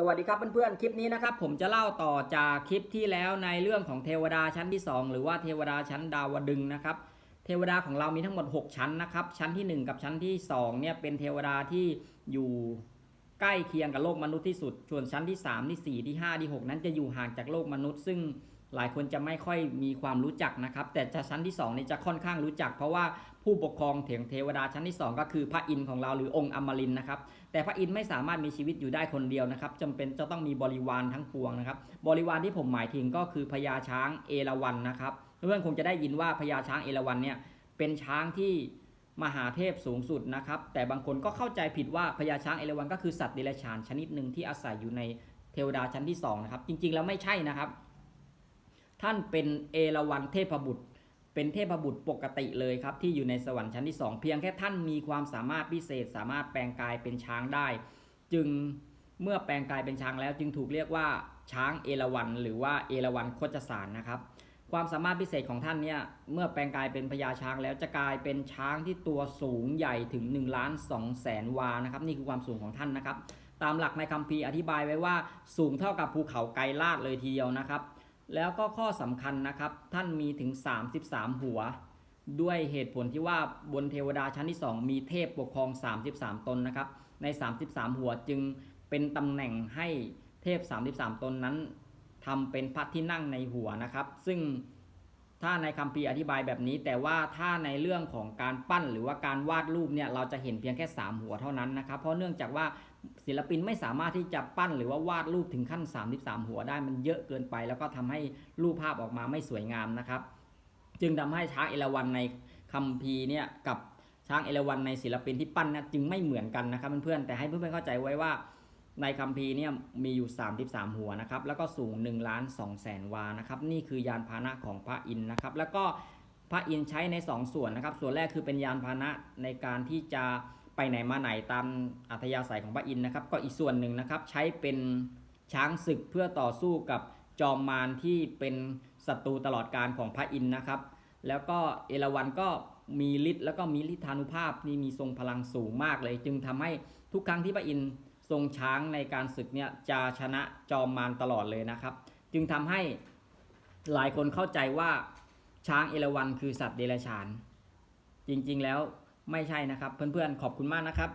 สวัสดีครับเพื่อนๆ คลิปนี้นะครับผมจะเล่าต่อจากคลิปที่แล้วในเรื่องของเทวดาชั้นที่ 2 หรือว่าเทวดาชั้นดาวดึงนะครับ เทวดาของเรามีทั้งหมด 6 ชั้นนะครับ ชั้นที่ 1 กับชั้นที่2เนี่ยเป็นเทวดาที่อยู่ใกล้เคียงกับโลกมนุษย์ที่สุด ส่วนชั้นที่ 3 ที่ 4 ที่ 5 ที่ 6 นั้นจะอยู่ห่างจากโลกมนุษย์ ซึ่ง หลายคนจะไม่ค่อยมีความรู้จักนะครับ แต่ชั้นที่2นี่จะค่อนข้างรู้จัก เพราะว่าผู้ปกครองเถียงเทวดาชั้นที่ 2 ก็คือพระอินทร์ของเราหรือองค์อมรินนะครับ แต่พระอินทร์ไม่สามารถมีชีวิตอยู่ได้คนเดียวนะครับจำเป็นจะต้องมีบริวารทั้งปวงนะครับ บริวารที่ผมหมายถึงก็คือพญาช้างเอราวัณนะครับ เพื่อนๆคงจะได้ยินว่าพญาช้างเอราวัณเนี่ยเป็นช้างที่มหาเทพสูงสุดนะครับ แต่บางคนก็เข้าใจผิดว่าพญาช้างเอราวัณก็คือสัตว์เดรัจฉานชนิดหนึ่งที่อาศัยอยู่ในเทวดาชั้นที่สองนะครับ จริงๆแล้วไม่ใช่นะครับ ท่านเป็นเอราวัณเทพบุตร เป็นเทพบุตรปกติเลยครับ ที่อยู่ในสวรรค์ชั้นที่ 2 เพียงแค่ท่านมีความสามารถพิเศษ สามารถแปลงกายเป็นช้างได้ จึงเมื่อแปลงกายเป็นช้างแล้ว จึงถูกเรียกว่าช้างเอราวัณหรือว่าเอราวัณโคจสารนะครับความสามารถพิเศษของท่านเนี่ย เมื่อแปลงกายเป็นพญาช้างแล้วจะกลายเป็นช้างที่ตัวสูงใหญ่ถึง1ล้าน2แสนวานะครับ นี่คือความสูงของท่านนะครับ ตามหลักในคัมภีร์อธิบายไว้ว่าสูงเท่ากับภูเขาไกรลาดเลยทีเดียวนะครับ แล้วก็ข้อสำคัญนะครับ ท่านมีถึง 33 หัว ด้วยเหตุผลที่ว่าบนเทวดาชั้นที่ 2 มีเทพปกครอง 33 ตนนะครับ ใน 33 หัวจึงเป็นตำแหน่งให้เทพ 33 ตนนั้นทำเป็นพระที่นั่งในหัวนะครับ ซึ่ง ถ้าในคัมภีร์อธิบายแบบนี้ แต่ว่าถ้าในเรื่องของการปั้นหรือว่าการวาดรูปเนี่ยเราจะเห็นเพียงแค่ 3 หัวเท่านั้นนะครับ เพราะเนื่องจากว่าศิลปินไม่สามารถที่จะปั้นหรือว่าวาดรูปถึงขั้น 33 หัวได้มันเยอะเกินไป แล้วก็ทำให้รูปภาพออกมาไม่สวยงามนะครับ จึงทำให้ช้างเอราวัณในคัมภีร์เนี่ยกับช้างเอราวัณในศิลปินที่ปั้นเนี่ยจึงไม่เหมือนกันนะครับเพื่อนๆแต่ให้เพื่อนๆเข้าใจไว้ว่า ในคัมภีร์เนี่ยมีอยู่ 33 หัวนะครับ แล้วก็สูง1ล้าน2แสนวานะครับ นี่คือยานพาหนะของพระอินทร์นะครับ แล้วก็พระอินทร์ใช้ใน 2 ส่วนนะครับ ส่วนแรกคือเป็นยานพาหนะในการที่จะไปไหนมาไหนตามอัธยาศัยของพระอินทร์นะครับ ก็อีกส่วนหนึ่งนะครับใช้เป็นช้างศึกเพื่อต่อสู้กับจอมมารที่เป็นศัตรูตลอดการของพระอินทร์นะครับ แล้วก็เอราวัณก็มีฤทธิ์แล้วก็มีฤทธานุภาพนี่มีทรงพลังสูงมากเลย จึงทำให้ทุกครั้งที่พระอินทร์ ทรงช้างในการศึกเนี่ยจะชนะจอมมารตลอดเลยนะครับ จึงทำให้หลายคนเข้าใจว่าช้างเอราวัณคือสัตว์เดรัจฉาน จริงๆแล้วไม่ใช่นะครับ เพื่อนๆขอบคุณมากนะครับ